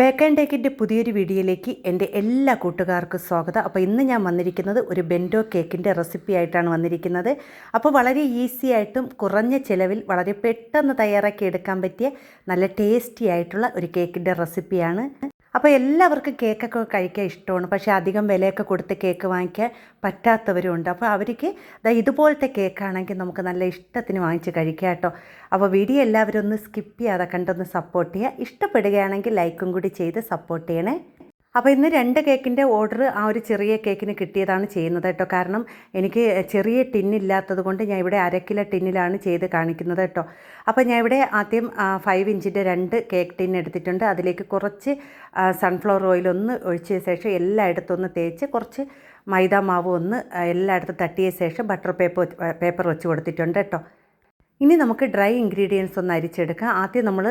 Bake and ടേക്കിന്റെ പുതിയൊരു വീഡിയോയിലേക്ക് എന്റെ എല്ലാ കൂട്ടുകാർക്കും സ്വാഗതം. അപ്പോൾ ഇന്ന് ഞാൻ വന്നിരിക്കുന്നത് ഒരു ബെൻഡോ കേക്കിന്റെ റെസിപ്പി ആയിട്ടാണ് വന്നിരിക്കുന്നത്. അപ്പോൾ വളരെ ഈസി ആയിട്ടും കുറഞ്ഞ ചിലവിൽ വളരെ പെട്ടെന്ന് തയ്യാറാക്കി എടുക്കാൻ പറ്റിയ നല്ല ടേസ്റ്റി ആയിട്ടുള്ള ഒരു കേക്കിന്റെ റെസിപ്പിയാണ്. അപ്പോൾ എല്ലാവർക്കും കേക്കൊക്കെ കഴിക്കാൻ ഇഷ്ടമാണ്. പക്ഷേ അധികം വിലയൊക്കെ കൊടുത്ത് കേക്ക് വാങ്ങിക്കാൻ പറ്റാത്തവരുണ്ട് അപ്പോൾ അവർക്ക് ഇതുപോലത്തെ കേക്കാണെങ്കിൽ നമുക്ക് നല്ല ഇഷ്ടത്തിന് വാങ്ങിച്ച് കഴിക്കാം കേട്ടോ. അപ്പോൾ വീഡിയോ എല്ലാവരും ഒന്ന് സ്കിപ്പ് ചെയ്യാതെ കണ്ടൊന്ന് സപ്പോർട്ട് ചെയ്യുക. ഇഷ്ടപ്പെടുകയാണെങ്കിൽ ലൈക്കും കൂടി ചെയ്ത് സപ്പോർട്ട് ചെയ്യണേ. അപ്പോൾ ഇന്ന് രണ്ട് കേക്കിന്റെ ഓർഡർ ആ ഒരു ചെറിയ കേക്കിന് കിട്ടിയതാണ് ചെയ്യുന്നത് കേട്ടോ. കാരണം എനിക്ക് ചെറിയ ടിന്നില്ലാത്തത് കൊണ്ട് ഞാൻ ഇവിടെ അര ടിന്നിലാണ് ചെയ്ത് കാണിക്കുന്നത് കേട്ടോ. അപ്പോൾ ഞാൻ ഇവിടെ ആദ്യം ഫൈവ് ഇഞ്ചിന്റെ രണ്ട് കേക്ക് ടിൻ എടുത്തിട്ടുണ്ട്. അതിലേക്ക് കുറച്ച് സൺഫ്ലവർ ഓയിൽ ഒന്ന് ഒഴിച്ച ശേഷം എല്ലായിടത്തും ഒന്ന് തേച്ച് കുറച്ച് മൈദ മാവ് ഒന്ന് എല്ലായിടത്തും തട്ടിയ ശേഷം ബട്ടർ പേപ്പർ പേപ്പർ വെച്ച് കൊടുത്തിട്ടുണ്ട് കേട്ടോ. ഇനി നമുക്ക് ഡ്രൈ ഇൻഗ്രീഡിയൻസ് ഒന്ന് അരിച്ചെടുക്കാം. ആദ്യം നമ്മൾ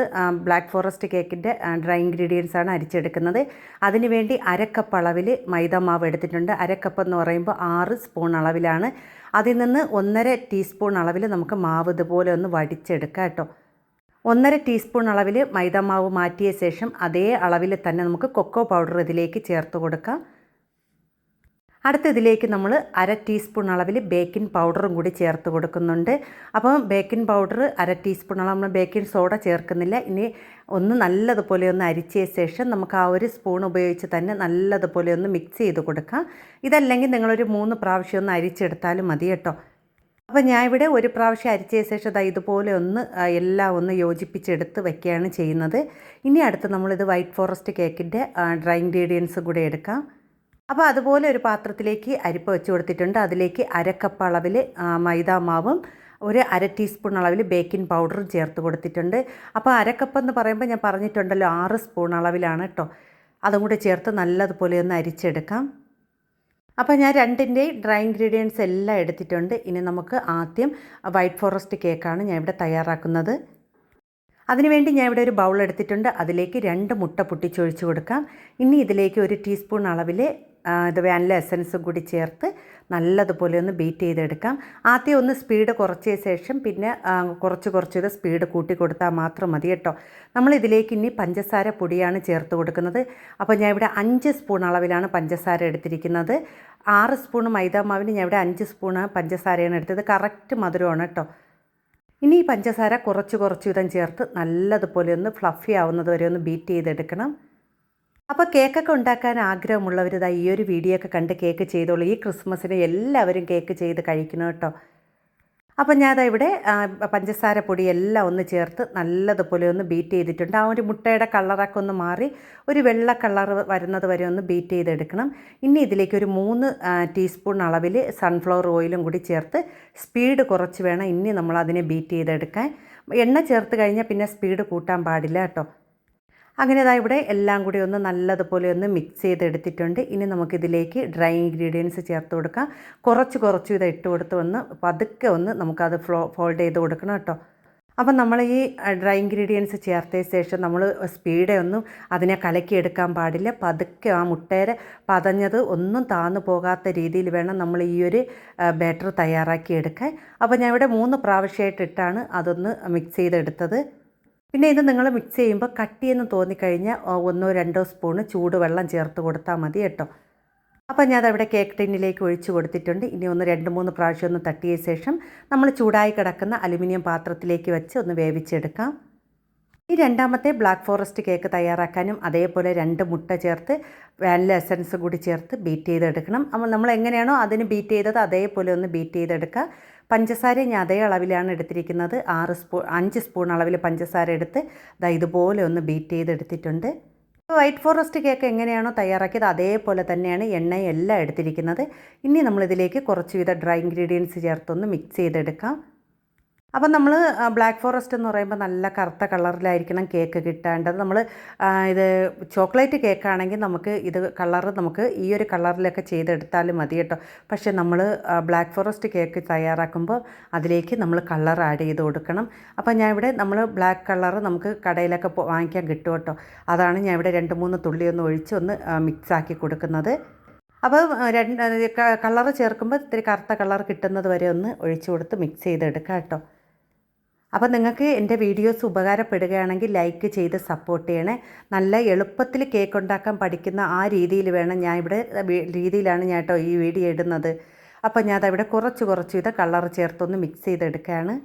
ബ്ലാക്ക് ഫോറസ്റ്റ് കേക്കിന്റെ ഡ്രൈ ഇൻഗ്രീഡിയൻസ് ആണ് അരിച്ചെടുക്കുന്നത്. അതിനുവേണ്ടി അരക്കപ്പ് അളവിൽ മൈദ മാവ് എടുത്തിട്ടുണ്ട്. അരക്കപ്പ് എന്ന് പറയുമ്പോൾ ആറ് സ്പൂൺ അളവിലാണ്. അതിൽ നിന്ന് ഒന്നര ടീസ്പൂൺ അളവിൽ നമുക്ക് മാവ് ഇതുപോലെ ഒന്ന് വടിച്ചെടുക്കാം കേട്ടോ. ഒന്നര ടീസ്പൂൺ അളവിൽ മൈദ മാവ് മാറ്റിയ ശേഷം അതേ അളവിൽ തന്നെ നമുക്ക് കൊക്കോ പൗഡർ ഇതിലേക്ക് ചേർത്ത് കൊടുക്കാം. അടുത്ത ഇതിലേക്ക് നമ്മൾ അര ടീസ്പൂൺ അളവിൽ ബേക്കിംഗ് പൗഡറും കൂടി ചേർത്ത് കൊടുക്കുന്നുണ്ട്. അപ്പം ബേക്കിംഗ് പൗഡർ അര ടീസ്പൂൺ അളവ് നമ്മൾ ബേക്കിംഗ് സോഡ ചേർക്കുന്നില്ല. ഇനി ഒന്ന് നല്ലതുപോലെ ഒന്ന് അരിച്ച ശേഷം നമുക്ക് ആ ഒരു സ്പൂൺ ഉപയോഗിച്ച് തന്നെ നല്ലതുപോലെ ഒന്ന് മിക്സ് ചെയ്ത് കൊടുക്കാം. ഇതല്ലെങ്കിൽ നിങ്ങളൊരു മൂന്ന് പ്രാവശ്യം ഒന്ന് അരിച്ചെടുത്താലും മതി കേട്ടോ. അപ്പോൾ ഞാൻ ഇവിടെ ഒരു പ്രാവശ്യം അരിച്ച ശേഷം അതാ ഇതുപോലെ ഒന്ന് എല്ലാം ഒന്ന് യോജിപ്പിച്ചെടുത്ത് വെക്കുകയാണ് ചെയ്യുന്നത്. ഇനി അടുത്ത് നമ്മളിത് വൈറ്റ് ഫോറസ്റ്റ് കേക്കിന്റെ ഡ്രൈ ഇൻഗ്രീഡിയൻസ് കൂടെ എടുക്കാം. അപ്പോൾ അതുപോലെ ഒരു പാത്രത്തിലേക്ക് അരിപ്പ് വെച്ച് കൊടുത്തിട്ടുണ്ട്. അതിലേക്ക് അരക്കപ്പ് അളവിൽ മൈദാ മാവും ഒരു അര ടീസ്പൂൺ അളവിൽ ബേക്കിംഗ് പൗഡറും ചേർത്ത് കൊടുത്തിട്ടുണ്ട്. അപ്പോൾ അരക്കപ്പ് എന്ന് പറയുമ്പോൾ ഞാൻ പറഞ്ഞിട്ടുണ്ടല്ലോ ആറ് സ്പൂൺ അളവിലാണ് കേട്ടോ അതും കൂടെ ചേർത്ത് നല്ലതുപോലെ ഒന്ന് അരിച്ചെടുക്കാം. അപ്പോൾ ഞാൻ രണ്ടിന്റെയും ഡ്രൈ ഇൻഗ്രീഡിയൻസ് എല്ലാം എടുത്തിട്ടുണ്ട്. ഇനി നമുക്ക് ആദ്യം വൈറ്റ് ഫോറസ്റ്റ് കേക്കാണ് ഞാൻ ഇവിടെ തയ്യാറാക്കുന്നത്. അതിനുവേണ്ടി ഞാൻ ഇവിടെ ഒരു ബൗൾ എടുത്തിട്ടുണ്ട്. അതിലേക്ക് രണ്ട് മുട്ട പൊട്ടിച്ചൊഴിച്ച് കൊടുക്കാം. ഇനി ഇതിലേക്ക് ഒരു ടീസ്പൂൺ അളവിൽ ഇത് വാനില എസൻസും കൂടി ചേർത്ത് നല്ലതുപോലെ ഒന്ന് ബീറ്റ് ചെയ്തെടുക്കാം. ആദ്യം ഒന്ന് സ്പീഡ് കുറച്ച ശേഷം പിന്നെ കുറച്ച് കുറച്ച് ഇത് സ്പീഡ് കൂട്ടി കൊടുത്താൽ മാത്രം മതി കേട്ടോ. നമ്മൾ ഇതിലേക്ക് ഇനി പഞ്ചസാര പൊടിയാണ് ചേർത്ത് കൊടുക്കുന്നത്. അപ്പോൾ ഞാൻ ഇവിടെ അഞ്ച് സ്പൂൺ അളവിലാണ് പഞ്ചസാര എടുത്തിരിക്കുന്നത്. ആറ് സ്പൂൺ മൈദാമാവിന് ഞാൻ ഇവിടെ അഞ്ച് സ്പൂൺ പഞ്ചസാരയാണ് എടുത്തത്. കറക്റ്റ് മധുരമാണ് കേട്ടോ. ഇനി ഈ പഞ്ചസാര കുറച്ച് കുറച്ച് വിധം ചേർത്ത് നല്ലതുപോലെ ഒന്ന് ഫ്ലഫി ആവുന്നത് വരെ ഒന്ന് ബീറ്റ് ചെയ്തെടുക്കണം. അപ്പോൾ കേക്കൊക്കെ ഉണ്ടാക്കാൻ ആഗ്രഹമുള്ളവർ ഇതാ ഈ ഒരു വീഡിയോ ഒക്കെ കണ്ട് കേക്ക് ചെയ്തോളൂ. ഈ ക്രിസ്മസിന് എല്ലാവരും കേക്ക് ചെയ്ത് കഴിക്കണം കേട്ടോ. അപ്പോൾ ഞാൻ അതാ ഇവിടെ പഞ്ചസാര പൊടി എല്ലാം ഒന്ന് ചേർത്ത് നല്ലതുപോലെ ഒന്ന് ബീറ്റ് ചെയ്തിട്ടുണ്ട്. ആ ഒരു മുട്ടയുടെ കളറൊക്കെ ഒന്ന് മാറി ഒരു വെള്ള കളർ വരുന്നത് വരെ ഒന്ന് ബീറ്റ് ചെയ്തെടുക്കണം. ഇനി ഇതിലേക്ക് ഒരു മൂന്ന് ടീസ്പൂൺ അളവിൽ സൺഫ്ലവർ ഓയിലും കൂടി ചേർത്ത് സ്പീഡ് കുറച്ച് വേണം ഇനി നമ്മൾ അതിനെ ബീറ്റ് ചെയ്തെടുക്കാൻ. എണ്ണ ചേർത്ത് കഴിഞ്ഞാൽ പിന്നെ സ്പീഡ് കൂട്ടാൻ പാടില്ല കേട്ടോ. അങ്ങനെ ഇതാ ഇവിടെ എല്ലാം കൂടി ഒന്ന് നല്ലതുപോലെ ഒന്ന് മിക്സ് ചെയ്തെടുത്തിട്ടുണ്ട്. ഇനി നമുക്കിതിലേക്ക് ഡ്രൈ ഇൻഗ്രീഡിയൻസ് ചേർത്ത് കൊടുക്കാം. കുറച്ച് കുറച്ച് ഇത് ഇട്ട് കൊടുത്ത് ഒന്ന് പതുക്കെ ഒന്ന് നമുക്കത് ഫ്ലോ ഫോൾഡ് ചെയ്ത് കൊടുക്കണം കേട്ടോ. അപ്പം നമ്മൾ ഈ ഡ്രൈ ഇൻഗ്രീഡിയൻസ് ചേർത്ത ശേഷം നമ്മൾ സ്പീഡേ ഒന്നും അതിനെ കലക്കിയെടുക്കാൻ പാടില്ല. പതുക്കെ ആ മുട്ടേരെ പതഞ്ഞത് ഒന്നും താന്നു പോകാത്ത രീതിയിൽ വേണം നമ്മൾ ഈ ഒരു ബാറ്റർ തയ്യാറാക്കി എടുക്കാൻ. അപ്പോൾ ഞാൻ ഇവിടെ മൂന്ന് പ്രാവശ്യമായിട്ടിട്ടാണ് അതൊന്ന് മിക്സ് ചെയ്തെടുത്തത്. പിന്നെ ഇത് നിങ്ങൾ മിക്സ് ചെയ്യുമ്പോൾ കട്ടിയെന്ന് തോന്നിക്കഴിഞ്ഞാൽ ഒന്നോ രണ്ടോ സ്പൂണ് ചൂടുവെള്ളം ചേർത്ത് കൊടുത്താൽ മതി കേട്ടോ. അപ്പോൾ ഞാൻ അതവിടെ കേക്ക് ടിന്നിലേക്ക് ഒഴിച്ച് കൊടുത്തിട്ടുണ്ട്. ഇനി ഒന്ന് രണ്ട് മൂന്ന് പ്രാവശ്യം ഒന്ന് തട്ടിയ ശേഷം നമ്മൾ ചൂടായി കിടക്കുന്ന അലുമിനിയം പാത്രത്തിലേക്ക് വെച്ച് ഒന്ന് വേവിച്ചെടുക്കാം. ഈ രണ്ടാമത്തെ ബ്ലാക്ക് ഫോറസ്റ്റ് കേക്ക് തയ്യാറാക്കാനും അതേപോലെ രണ്ട് മുട്ട ചേർത്ത് വാനില എസൻസ് കൂടി ചേർത്ത് ബീറ്റ് ചെയ്തെടുക്കണം. നമ്മൾ എങ്ങനെയാണോ അതിന് ബീറ്റ് ചെയ്തത് അതേപോലെ ഒന്ന് ബീറ്റ് ചെയ്തെടുക്കുക. പഞ്ചസാര ഞാൻ അതേ അളവിലാണ് എടുത്തിരിക്കുന്നത്. ആറ് സ്പൂൺ അഞ്ച് സ്പൂൺ അളവിൽ പഞ്ചസാര എടുത്ത് ദാ ഇതുപോലെ ഒന്ന് ബീറ്റ് ചെയ്തെടുത്തിട്ടുണ്ട്. വൈറ്റ് ഫോറസ്റ്റ് കേക്ക് എങ്ങനെയാണോ തയ്യാറാക്കിയത് അതേപോലെ തന്നെയാണ് എണ്ണയും എല്ലാം എടുത്തിരിക്കുന്നത്. ഇനി നമ്മളിതിലേക്ക് കുറച്ച് വിധ ഡ്രൈ ഇൻഗ്രീഡിയൻസ് ചേർത്തൊന്ന് മിക്സ് ചെയ്തെടുക്കാം. അപ്പം നമ്മൾ ബ്ലാക്ക് ഫോറസ്റ്റ് എന്ന് പറയുമ്പോൾ നല്ല കറുത്ത കളറിലായിരിക്കണം കേക്ക് കിട്ടേണ്ടത്. നമ്മൾ ഇത് ചോക്ലേറ്റ് കേക്കാണെങ്കിൽ നമുക്ക് ഇത് കളർ നമുക്ക് ഈ ഒരു കളറിലൊക്കെ ചെയ്തെടുത്താലും മതി കേട്ടോ. പക്ഷേ നമ്മൾ ബ്ലാക്ക് ഫോറസ്റ്റ് കേക്ക് തയ്യാറാക്കുമ്പോൾ അതിലേക്ക് നമ്മൾ കളർ ആഡ് ചെയ്ത് കൊടുക്കണം. അപ്പോൾ ഞാൻ ഇവിടെ നമ്മൾ ബ്ലാക്ക് കളർ നമുക്ക് കടയിലൊക്കെ വാങ്ങിക്കാൻ കിട്ടും കേട്ടോ. അതാണ് ഞാൻ ഇവിടെ രണ്ട് മൂന്ന് തുള്ളി ഒന്ന് ഒഴിച്ച് ഒന്ന് മിക്സാക്കി കൊടുക്കുന്നത്. അപ്പോൾ രണ്ട് കളർ ചേർക്കുമ്പോൾ ഇത്തിരി കറുത്ത കളർ കിട്ടുന്നത് വരെ ഒന്ന് ഒഴിച്ചു കൊടുത്ത് മിക്സ് ചെയ്തെടുക്കാം കേട്ടോ. അപ്പോൾ നിങ്ങൾക്ക് എന്റെ വീഡിയോസ് ഉപകാരപ്പെടുകയാണെങ്കിൽ ലൈക്ക് ചെയ്ത് സപ്പോർട്ട് ചെയ്യണേ. നല്ല എളുപ്പത്തിൽ കേക്ക് ഉണ്ടാക്കാൻ പഠിക്കുന്ന ആ രീതിയിൽ വേണം ഞാൻ ഇവിടെ രീതിയിലാണ് ഞാൻ കേട്ടോ ഈ വീഡിയോ ഇടുന്നത്. അപ്പോൾ ഞാൻ അതവിടെ കുറച്ച് കുറച്ച് ഇത് കളർ ചേർത്തൊന്ന് മിക്സ് ചെയ്തെടുക്കുകയാണ്.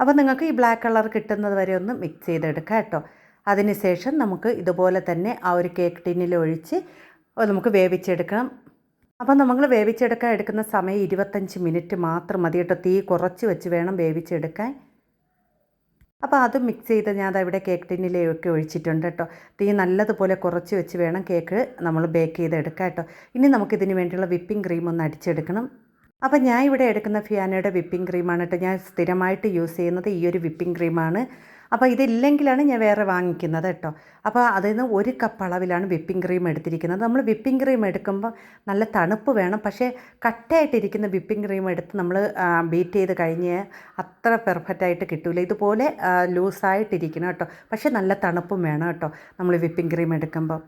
അപ്പോൾ നിങ്ങൾക്ക് ഈ ബ്ലാക്ക് കളർ കിട്ടുന്നത് വരെ ഒന്ന് മിക്സ് ചെയ്തെടുക്കാം കേട്ടോ. അതിനുശേഷം നമുക്ക് ഇതുപോലെ തന്നെ ആ ഒരു കേക്ക് ടിന്നിൽ ഒഴിച്ച് നമുക്ക് വേവിച്ചെടുക്കാം അപ്പോൾ നമ്മൾ വേവിച്ചെടുക്കാൻ എടുക്കുന്ന സമയം ഇരുപത്തഞ്ച് മിനിറ്റ് മാത്രം മതി കേട്ടോ. തീ കുറച്ച് വെച്ച് വേണം വേവിച്ചെടുക്കാൻ. അപ്പോൾ അത് മിക്സ് ചെയ്ത് ഞാൻ അതവിടെ കേക്ക് ടിന്നിലേക്ക് ഒഴിച്ചിട്ടുണ്ട് കേട്ടോ. തീ നല്ലതുപോലെ കുറച്ച് വെച്ച് വേണം കേക്ക് നമ്മൾ ബേക്ക് ചെയ്തെടുക്കാം കേട്ടോ. ഇനി നമുക്കിതിന് വേണ്ടിയുള്ള വിപ്പിംഗ് ക്രീം ഒന്ന് അടിച്ചെടുക്കണം. അപ്പോൾ ഞാൻ ഇവിടെ എടുക്കുന്ന ഫിയാനയുടെ വിപ്പിംഗ് ക്രീമാണ് കേട്ടോ. ഞാൻ സ്ഥിരമായിട്ട് യൂസ് ചെയ്യുന്നത് ഈ ഒരു വിപ്പിംഗ് ക്രീമാണ് അപ്പോൾ ഇതില്ലെങ്കിലാണ് ഞാൻ വേറെ വാങ്ങിക്കുന്നത് കേട്ടോ. അപ്പോൾ അതിൽ നിന്ന് ഒരു കപ്പ് അളവിലാണ് വിപ്പിംഗ് ക്രീം എടുത്തിരിക്കുന്നത്. നമ്മൾ വിപ്പിംഗ് ക്രീം എടുക്കുമ്പോൾ നല്ല തണുപ്പ് വേണം. പക്ഷേ കട്ടയായിട്ടിരിക്കുന്ന വിപ്പിംഗ് ക്രീം എടുത്ത് നമ്മൾ ബീറ്റ് ചെയ്ത് കഴിഞ്ഞ് അത്ര പെർഫെക്റ്റ് ആയിട്ട് കിട്ടില്ല ഇതുപോലെ ലൂസായിട്ടിരിക്കണം കേട്ടോ. പക്ഷേ നല്ല തണുപ്പും വേണം കേട്ടോ നമ്മൾ വിപ്പിംഗ് ക്രീം എടുക്കുമ്പോൾ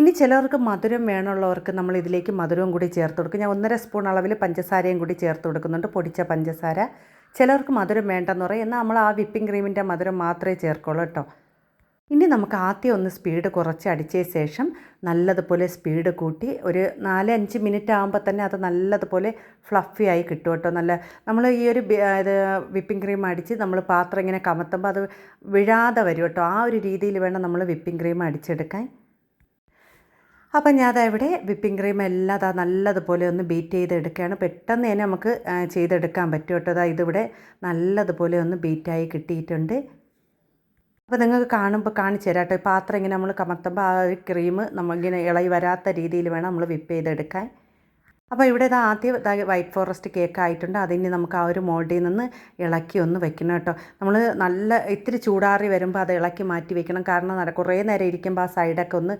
ഇനി ചിലർക്ക് മധുരം വേണമുള്ളവർക്ക് നമ്മൾ ഇതിലേക്ക് മധുരവും കൂടി ചേർത്ത് കൊടുക്കും. ഞാൻ ഒന്നര സ്പൂൺ അളവിൽ പഞ്ചസാരയും കൂടി ചേർത്ത് കൊടുക്കുന്നുണ്ട്. പൊടിച്ച പഞ്ചസാര. ചിലർക്ക് മധുരം വേണ്ടെന്ന് പറയും. എന്നാൽ നമ്മൾ ആ വിപ്പിംഗ് ക്രീമിന്റെ മധുരം മാത്രമേ ചേർക്കുള്ളൂ കേട്ടോ. ഇനി നമുക്ക് ആദ്യം ഒന്ന് സ്പീഡ് കുറച്ച് അടിച്ച ശേഷം നല്ലതുപോലെ സ്പീഡ് കൂട്ടി ഒരു നാല് അഞ്ച് മിനിറ്റ് ആകുമ്പോൾ തന്നെ അത് നല്ലതുപോലെ ഫ്ലഫി ആയി കിട്ടും കേട്ടോ. നല്ല നമ്മൾ ഈ ഒരു ഇത് വിപ്പിംഗ് ക്രീം അടിച്ച് നമ്മൾ പാത്രം ഇങ്ങനെ കമത്തുമ്പോൾ അത് വിഴാതെ വരും കേട്ടോ. ആ ഒരു രീതിയിൽ വേണം നമ്മൾ വിപ്പിംഗ് ക്രീം അടിച്ചെടുക്കാൻ. അപ്പം ഞാൻ ഇവിടെ വിപ്പിംഗ് ക്രീം എല്ലാം അതാ നല്ലതുപോലെ ഒന്ന് ബീറ്റ് ചെയ്തെടുക്കുകയാണ്. പെട്ടെന്ന് തന്നെ നമുക്ക് ചെയ്തെടുക്കാൻ പറ്റും കേട്ടോ. അതാ ഇതിവിടെ നല്ലതുപോലെ ഒന്ന് ബീറ്റായി കിട്ടിയിട്ടുണ്ട്. അപ്പോൾ നിങ്ങൾക്ക് കാണുമ്പോൾ കാണിച്ചു തരാം കേട്ടോ. പാത്രം ഇങ്ങനെ നമ്മൾ കമത്തുമ്പോൾ ആ ക്രീം നമ്മളിങ്ങനെ ഇളകി വരാത്ത രീതിയിൽ വേണം നമ്മൾ വിപ്പ് ചെയ്തെടുക്കാൻ. അപ്പോൾ ഇവിടെ ഇത് ആദ്യം വൈറ്റ് ഫോറസ്റ്റ് കേക്ക് ആയിട്ടുണ്ട്. അതിന് നമുക്ക് ആ ഒരു മോൾഡിൽ നിന്ന് ഇളക്കി ഒന്ന് വെക്കണം കേട്ടോ. നമ്മൾ നല്ല ഇത്തിരി ചൂടാറി വരുമ്പോൾ അത് ഇളക്കി മാറ്റി വെക്കണം. കാരണം നട കുറേ നേരം ഇരിക്കുമ്പോൾ ആ സൈഡൊക്കെ ഒന്ന്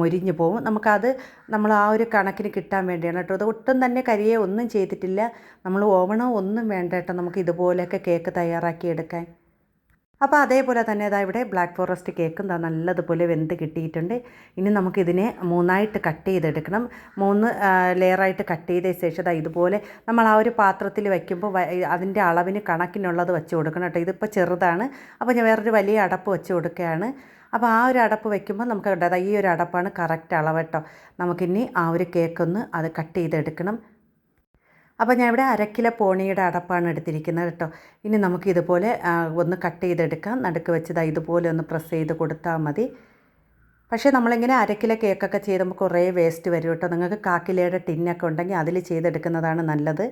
മൊരിഞ്ഞ് പോകും നമുക്കത് നമ്മൾ ആ ഒരു കണക്കിന് കിട്ടാൻ വേണ്ടിയാണ് കേട്ടോ. അത് ഒട്ടും തന്നെ കരിയെ ഒന്നും ചെയ്തിട്ടില്ല. നമ്മൾ ഓവണോ ഒന്നും വേണ്ട കേട്ടോ നമുക്ക് ഇതുപോലെയൊക്കെ കേക്ക് തയ്യാറാക്കി എടുക്കാൻ. അപ്പോൾ അതേപോലെ തന്നെ അതാ ഇവിടെ ബ്ലാക്ക് ഫോറസ്റ്റ് കേക്ക് എന്താ നല്ലതുപോലെ വെന്ത് കിട്ടിയിട്ടുണ്ട്. ഇനി നമുക്കിതിനെ മൂന്നായിട്ട് കട്ട് ചെയ്തെടുക്കണം. മൂന്ന് ലെയറായിട്ട് കട്ട് ചെയ്ത ശേഷം ദാ ഇതുപോലെ നമ്മൾ ആ ഒരു പാത്രത്തിൽ വയ്ക്കുമ്പോൾ അതിന്റെ അളവിന് കണക്കിനുള്ളത് വെച്ച് കൊടുക്കണം കേട്ടോ. ഇതിപ്പോൾ ചെറുതാണ്. അപ്പോൾ ഞാൻ വേറൊരു വലിയ അടപ്പ് വെച്ച് കൊടുക്കുകയാണ്. അപ്പോൾ ആ ഒരു അടപ്പ് വെക്കുമ്പോൾ നമുക്ക് ഈ ഒരു അടപ്പാണ് കറക്റ്റ് അളവ് കേട്ടോ. നമുക്കിനി ആ ഒരു കേക്കൊന്ന് അത് കട്ട് ചെയ്തെടുക്കണം. അപ്പോൾ ഞാൻ ഇവിടെ അരക്കില പോണിയുടെ അടപ്പാണ് എടുത്തിരിക്കുന്നത് കേട്ടോ. ഇനി നമുക്ക് ഇതുപോലെ ഒന്ന് കട്ട് ചെയ്തെടുക്കാം. നടുക്ക് വെച്ചത് ഇതുപോലെ ഒന്ന് പ്രസ് ചെയ്ത് കൊടുത്താൽ മതി. പക്ഷേ നമ്മളിങ്ങനെ അരക്കില കേക്കൊക്കെ ചെയ്യുമ്പോൾ കുറേ വേസ്റ്റ് വരും കേട്ടോ. നിങ്ങൾക്ക് കാക്കിലയുടെ ടിന്നൊക്കെ ഉണ്ടെങ്കിൽ അതിൽ ചെയ്തെടുക്കുന്നതാണ് നല്ലത്.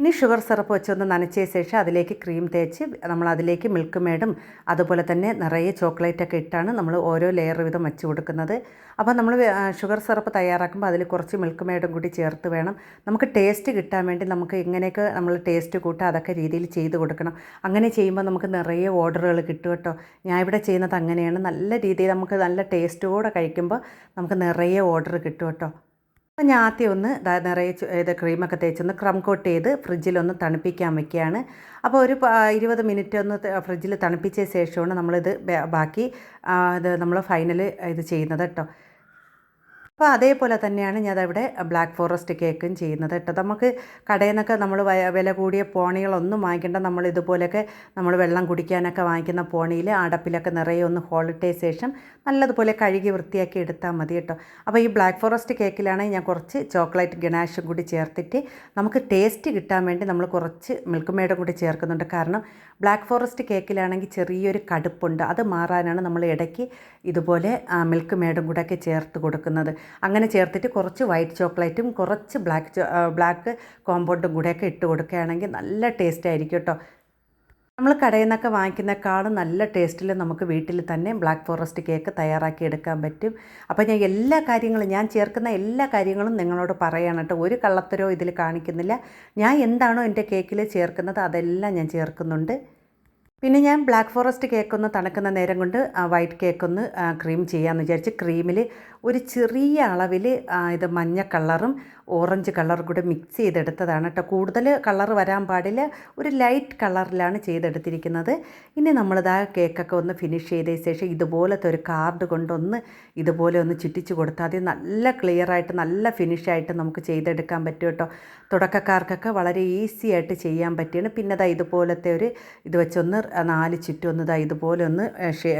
ഇനി ഷുഗർ സിറപ്പ് വെച്ചൊന്ന് നനച്ച ശേഷം അതിലേക്ക് ക്രീം തേച്ച് നമ്മൾ അതിലേക്ക് മിൽക്ക് മേഡും അതുപോലെ തന്നെ നിറയെ ചോക്ലേറ്റ് ഒക്കെ ഇട്ടാണ് നമ്മൾ ഓരോ ലെയർ വീതം വെച്ച് കൊടുക്കുന്നത്. അപ്പോൾ നമ്മൾ ഷുഗർ സിറപ്പ് തയ്യാറാക്കുമ്പോൾ അതിൽ കുറച്ച് മിൽക്ക് മേഡും കൂടി ചേർത്ത് വേണം. നമുക്ക് ടേസ്റ്റ് കിട്ടാൻ വേണ്ടി നമുക്ക് എങ്ങനെയൊക്കെ നമ്മൾ ടേസ്റ്റ് കൂട്ടുക അതൊക്കെ രീതിയിൽ ചെയ്ത് കൊടുക്കണം. അങ്ങനെ ചെയ്യുമ്പോൾ നമുക്ക് നിറയെ ഓർഡറുകൾ കിട്ടും കേട്ടോ. ഞാൻ ഇവിടെ ചെയ്യുന്നത് അങ്ങനെയാണ്. നല്ല രീതിയിൽ നമുക്ക് നല്ല ടേസ്റ്റോടെ കഴിക്കുമ്പോൾ നമുക്ക് നിറയെ ഓർഡർ കിട്ടും കേട്ടോ. അപ്പോൾ ഞാൻ ആദ്യം ഒന്ന് നിറയെ ഇത് ക്രീമൊക്കെ തേച്ചൊന്ന് ക്രം കോട്ട് ചെയ്ത് ഫ്രിഡ്ജിലൊന്ന് തണുപ്പിക്കാൻ വയ്ക്കുകയാണ് അപ്പോൾ ഒരു ഇരുപത് മിനിറ്റ് ഒന്ന് ഫ്രിഡ്ജിൽ തണുപ്പിച്ച ശേഷമാണ് നമ്മളിത് ബാക്കി ഇത് നമ്മൾ ഫൈനൽ ഇത് ചെയ്യുന്നത് കേട്ടോ. അപ്പോൾ അതേപോലെ തന്നെയാണ് ഞാൻ അവിടെ ബ്ലാക്ക് ഫോറസ്റ്റ് കേക്കും ചെയ്യുന്നത് കേട്ടോ. നമുക്ക് കടയിൽ നിന്നൊക്കെ നമ്മൾ വില കൂടിയ പോണികളൊന്നും വാങ്ങിക്കേണ്ട. നമ്മൾ ഇതുപോലെയൊക്കെ നമ്മൾ വെള്ളം കുടിക്കാനൊക്കെ വാങ്ങിക്കുന്ന പോണിയിൽ അടപ്പിലൊക്കെ നിറയെ ഒന്ന് ഹോളിട്ടേ ശേഷം നല്ലതുപോലെ കഴുകി വൃത്തിയാക്കി എടുത്താൽ മതി കേട്ടോ. അപ്പോൾ ഈ ബ്ലാക്ക് ഫോറസ്റ്റ് കേക്കിലാണെങ്കിൽ ഞാൻ കുറച്ച് ചോക്ലേറ്റ് ഗണാഷും കൂടി ചേർത്തിട്ട് നമുക്ക് ടേസ്റ്റ് കിട്ടാൻ വേണ്ടി നമ്മൾ കുറച്ച് മിൽക്ക് മേഡും കൂടി ചേർക്കുന്നുണ്ട്. കാരണം ബ്ലാക്ക് ഫോറസ്റ്റ് കേക്കിലാണെങ്കിൽ ചെറിയൊരു കടുപ്പുണ്ട്. അത് മാറാനാണ് നമ്മൾ ഇടയ്ക്ക് ഇതുപോലെ മിൽക്ക് മേഡും കൂടെ ഒക്കെ ചേർത്ത് കൊടുക്കുന്നത്. അങ്ങനെ ചേർത്തിട്ട് കുറച്ച് വൈറ്റ് ചോക്ലേറ്റും കുറച്ച് ബ്ലാക്ക് ബ്ലാക്ക് കോമ്പൗണ്ടും കൂടെയൊക്കെ ഇട്ട് കൊടുക്കുകയാണെങ്കിൽ നല്ല ടേസ്റ്റ് ആയിരിക്കും കേട്ടോ. നമ്മൾ കടയിൽ നിന്നൊക്കെ വാങ്ങിക്കുന്നേക്കാളും നല്ല ടേസ്റ്റിൽ നമുക്ക് വീട്ടിൽ തന്നെ ബ്ലാക്ക് ഫോറസ്റ്റ് കേക്ക് തയ്യാറാക്കി എടുക്കാൻ പറ്റും. അപ്പോൾ ഞാൻ എല്ലാ കാര്യങ്ങളും ഞാൻ ചേർക്കുന്ന എല്ലാ കാര്യങ്ങളും നിങ്ങളോട് പറയാണ് കേട്ടോ. ഒരു കള്ളത്തരോ ഇതിൽ കാണിക്കുന്നില്ല. ഞാൻ എന്താണോ എന്റെ കേക്കിൽ ചേർക്കുന്നത് അതെല്ലാം ഞാൻ ചേർക്കുന്നുണ്ട്. പിന്നെ ഞാൻ ബ്ലാക്ക് ഫോറസ്റ്റ് കേക്ക് ഒന്ന് തണുക്കുന്ന നേരം കൊണ്ട് വൈറ്റ് കേക്ക് ഒന്ന് ക്രീം ചെയ്യാമെന്ന് വിചാരിച്ച് ക്രീമിൽ ഒരു ചെറിയ അളവിൽ ഇത് മഞ്ഞ കളറും ഓറഞ്ച് കളറും കൂടെ മിക്സ് ചെയ്തെടുത്തതാണ് കേട്ടോ കൂടുതൽ കളർ വരാൻ പാടില്ല. ഒരു ലൈറ്റ് കളറിലാണ് ചെയ്തെടുത്തിരിക്കുന്നത്. ഇനി നമ്മളിത് ആ കേക്കൊക്കെ ഒന്ന് ഫിനിഷ് ചെയ്ത ശേഷം ഇതുപോലത്തെ ഒരു കാർഡ് കൊണ്ടൊന്ന് ഇതുപോലെ ഒന്ന് ചുറ്റിച്ച് കൊടുത്താൽ അത് നല്ല ക്ലിയറായിട്ട് നല്ല ഫിനിഷായിട്ട് നമുക്ക് ചെയ്തെടുക്കാൻ പറ്റും കേട്ടോ തുടക്കക്കാർക്കൊക്കെ വളരെ ഈസി ആയിട്ട് ചെയ്യാൻ പറ്റിയാണ്. പിന്നെ അതാ ഇതുപോലത്തെ ഒരു ഇത് വെച്ചൊന്ന് നാല് ചുറ്റും ഒന്ന് ഇതാ ഇതുപോലെ ഒന്ന്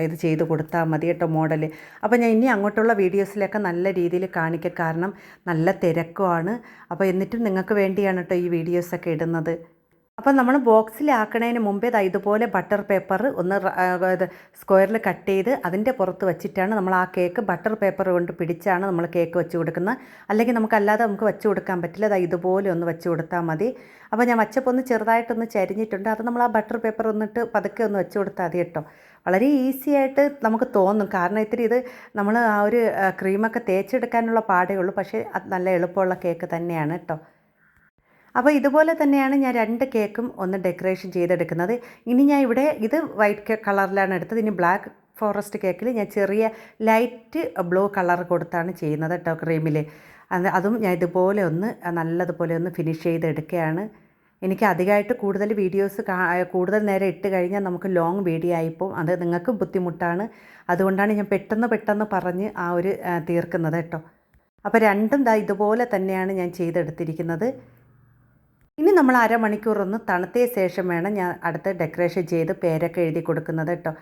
ഇത് ചെയ്ത് കൊടുത്താൽ മതി കേട്ടോ മോഡൽ അപ്പോൾ ഞാൻ ഇനി അങ്ങോട്ടുള്ള വീഡിയോസിലൊക്കെ നല്ല രീതിയിൽ കാണിക്കാം കാരണം നല്ല തിരക്കുമാണ് അപ്പോൾ എന്നിട്ടും നിങ്ങൾക്ക് വേണ്ടിയാണ് കേട്ടോ ഈ വീഡിയോസൊക്കെ ഇടുന്നത്. അപ്പം നമ്മൾ ബോക്സിലാക്കണതിന് മുമ്പേ ദാ ഇതുപോലെ ബട്ടർ പേപ്പർ ഒന്ന് ഇത് സ്ക്വയറിൽ കട്ട് ചെയ്ത് അതിന്റെ പുറത്ത് വെച്ചിട്ടാണ് നമ്മൾ ആ കേക്ക് ബട്ടർ പേപ്പർ കൊണ്ട് പിടിച്ചാണ് നമ്മൾ കേക്ക് വെച്ച് കൊടുക്കുന്നത്. അല്ലെങ്കിൽ നമുക്കല്ലാതെ നമുക്ക് വെച്ച് കൊടുക്കാൻ പറ്റില്ല. ദാ ഇതുപോലെ ഒന്ന് വെച്ച് കൊടുത്താൽ മതി. അപ്പോൾ ഞാൻ വച്ചപ്പോൾ ഒന്ന് ചെറുതായിട്ടൊന്ന് ചരിഞ്ഞിട്ടുണ്ട്. അത് നമ്മൾ ആ ബട്ടർ പേപ്പർ ഒന്നിട്ട് പതുക്കെ ഒന്ന് വെച്ച് കൊടുത്താൽ മതി കേട്ടോ. വളരെ ഈസി ആയിട്ട് നമുക്ക് തോന്നും. കാരണം ഇത്തിരി ഇത് നമ്മൾ ആ ഒരു ക്രീമൊക്കെ തേച്ചെടുക്കാനുള്ള പാടേ ഉള്ളൂ. പക്ഷേ അത് നല്ല എളുപ്പമുള്ള കേക്ക് തന്നെയാണ് കേട്ടോ. അപ്പോൾ ഇതുപോലെ തന്നെയാണ് ഞാൻ രണ്ട് കേക്കും ഒന്ന് ഡെക്കറേഷൻ ചെയ്തെടുക്കുന്നത്. ഇനി ഞാൻ ഇവിടെ ഇത് വൈറ്റ് കളറിലാണ് എടുത്തത്. ഇനി ബ്ലാക്ക് ഫോറസ്റ്റ് കേക്കിൽ ഞാൻ ചെറിയ ലൈറ്റ് ബ്ലൂ കളർ കൊടുത്താണ് ചെയ്യുന്നത് കേട്ടോ ക്രീമിൽ. അത് ഞാൻ ഇതുപോലെ ഒന്ന് നല്ലതുപോലെ ഒന്ന് ഫിനിഷ് ചെയ്തെടുക്കുകയാണ്. എനിക്ക് അധികമായിട്ട് കൂടുതൽ വീഡിയോസ് കൂടുതൽ നേരം ഇട്ട് കഴിഞ്ഞാൽ നമുക്ക് ലോങ് വീഡിയോ ആയിപ്പോൾ അത് നിങ്ങൾക്കും ബുദ്ധിമുട്ടാണ്. അതുകൊണ്ടാണ് ഞാൻ പെട്ടെന്ന് പെട്ടെന്ന് പറഞ്ഞ് ആ ഒരു തീർക്കുന്നത് കേട്ടോ. അപ്പോൾ രണ്ടും ദാ ഇതുപോലെ തന്നെയാണ് ഞാൻ ചെയ്തെടുത്തിരിക്കുന്നത്. ഇനി നമ്മൾ അരമണിക്കൂർ ഒന്ന് തണുത്തിയ ശേഷം വേണം ഞാൻ അടുത്ത് ഡെക്കറേഷൻ ചെയ്ത് പേരൊക്കെ എഴുതി കൊടുക്കുന്നത് കേട്ടോ.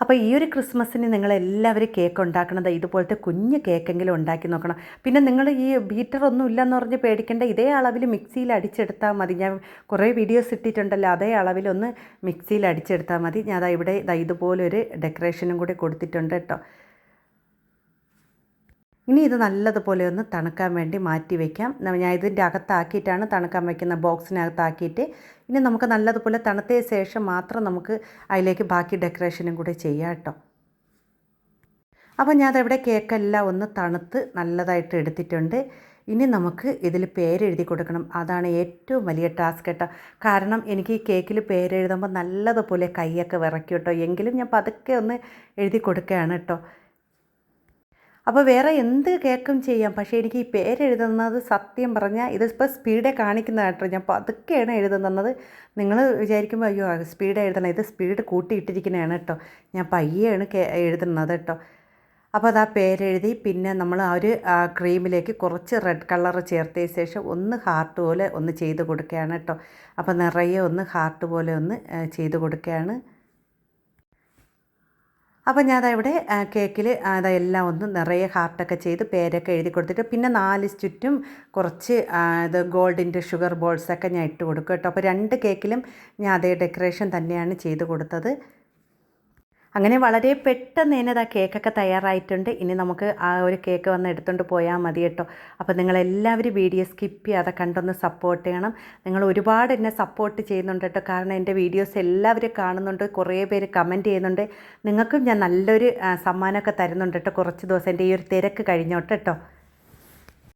അപ്പോൾ ഈ ഒരു ക്രിസ്മസിന് നിങ്ങൾ എല്ലാവരും കേക്ക് ഉണ്ടാക്കണത് ഇതുപോലത്തെ കുഞ്ഞ് കേക്കെങ്കിലും ഉണ്ടാക്കി നോക്കണം. പിന്നെ നിങ്ങൾ ഈ ബീറ്റർ ഒന്നും ഇല്ലെന്ന് പറഞ്ഞ് പേടിക്കേണ്ട ഇതേ അളവിൽ മിക്സിയിൽ അടിച്ചെടുത്താൽ മതി. ഞാൻ കുറേ വീഡിയോസ് ഇട്ടിട്ടുണ്ടല്ലോ അതേ അളവിലൊന്ന് മിക്സിയിൽ അടിച്ചെടുത്താൽ മതി. ഞാൻ ദാ ഇവിടെ ഇതാ ഇതുപോലൊരു ഡെക്കറേഷനും കൂടി കൊടുത്തിട്ടുണ്ട് കേട്ടോ. ഇനി ഇത് നല്ലതുപോലെ ഒന്ന് തണുക്കാൻ വേണ്ടി മാറ്റി വയ്ക്കാം ഞാൻ ഇതിന്റെ അകത്താക്കിയിട്ടാണ് തണുക്കാൻ വയ്ക്കുന്ന ബോക്സിനകത്താക്കിയിട്ട് ഇനി നമുക്ക് നല്ലതുപോലെ തണുത്തതിന് ശേഷം മാത്രം നമുക്ക് അതിലേക്ക് ബാക്കി ഡെക്കറേഷനും കൂടെ ചെയ്യാം കേട്ടോ. അപ്പോൾ ഞാൻ അതവിടെ കേക്കെല്ലാം ഒന്ന് തണുത്ത് നല്ലതായിട്ട് എടുത്തിട്ടുണ്ട്. ഇനി നമുക്ക് ഇതിൽ പേരെഴുതി കൊടുക്കണം. അതാണ് ഏറ്റവും വലിയ ടാസ്ക് കേട്ടോ. കാരണം എനിക്ക് ഈ കേക്കിൽ പേരെഴുതുമ്പോൾ നല്ലതുപോലെ കൈയൊക്കെ വിറയ്ക്കും കേട്ടോ. എങ്കിലും ഞാൻ പതുക്കെ ഒന്ന് എഴുതി കൊടുക്കുകയാണ് കേട്ടോ. അപ്പോൾ വേറെ എന്ത് കേക്കും ചെയ്യാം? പക്ഷേ എനിക്ക് ഈ പേരെഴുതുന്നത് സത്യം പറഞ്ഞാൽ ഇതിപ്പോൾ സ്പീഡേ കാണിക്കുന്ന കേട്ടോ. ഞാൻ പതുക്കെയാണ് എഴുതുന്നത് നിങ്ങൾ വിചാരിക്കുമ്പോൾ അയ്യോ സ്പീഡ് എഴുതണം. ഇത് സ്പീഡ് കൂട്ടിയിട്ടിരിക്കുന്നതാണ് കേട്ടോ. ഞാൻ പയ്യാണ് എഴുതുന്നത് കേട്ടോ. അപ്പോൾ അത് ആ പേരെഴുതി പിന്നെ നമ്മൾ ആ ഒരു ക്രീമിലേക്ക് കുറച്ച് റെഡ് കളർ ചേർത്തതിന് ശേഷം ഒന്ന് ഹാർട്ട് പോലെ ഒന്ന് ചെയ്ത് കൊടുക്കുകയാണ് കേട്ടോ. അപ്പോൾ നിറയെ ഒന്ന് ഹാർട്ട് പോലെ ഒന്ന് ചെയ്ത് കൊടുക്കുകയാണ്. അപ്പോൾ ഞാൻ ഇവിടെ കേക്കിൽ അതെല്ലാം ഒന്ന് നിറയെ ഹാർട്ടൊക്കെ ചെയ്ത് പേരൊക്കെ എഴുതി കൊടുത്തിട്ട് പിന്നെ നാല് ചുറ്റും കുറച്ച് ഇത് ഗോൾഡിന്റെ ഷുഗർ ബോൾസൊക്കെ ഞാൻ ഇട്ട് കൊടുക്കും കേട്ടോ. അപ്പോൾ രണ്ട് കേക്കിലും ഞാൻ അതേ ഡെക്കറേഷൻ തന്നെയാണ് ചെയ്ത് കൊടുത്തത്. അങ്ങനെ വളരെ പെട്ടെന്ന് തന്നെ ആ കേക്കൊക്കെ തയ്യാറായിട്ടുണ്ട്. ഇനി നമുക്ക് ആ ഒരു കേക്ക് വന്ന് എടുത്തുകൊണ്ട് പോയാൽ മതി കേട്ടോ. അപ്പോൾ നിങ്ങളെല്ലാവരും വീഡിയോ സ്കിപ്പ് ചെയ്യാതെ കണ്ടൊന്ന് സപ്പോർട്ട് ചെയ്യണം. നിങ്ങൾ ഒരുപാട് എന്നെ സപ്പോർട്ട് ചെയ്യുന്നുണ്ട് കേട്ടോ. കാരണം എന്റെ വീഡിയോസ് എല്ലാവരും കാണുന്നുണ്ട്. കുറേ പേര് കമന്റ് ചെയ്യുന്നുണ്ട്. നിങ്ങൾക്കും ഞാൻ നല്ലൊരു സമ്മാനമൊക്കെ തരുന്നുണ്ട് കേട്ടോ. കുറച്ച് ദിവസം എന്റെ ഈ ഒരു തിരക്ക് കഴിഞ്ഞോട്ട് കേട്ടോ.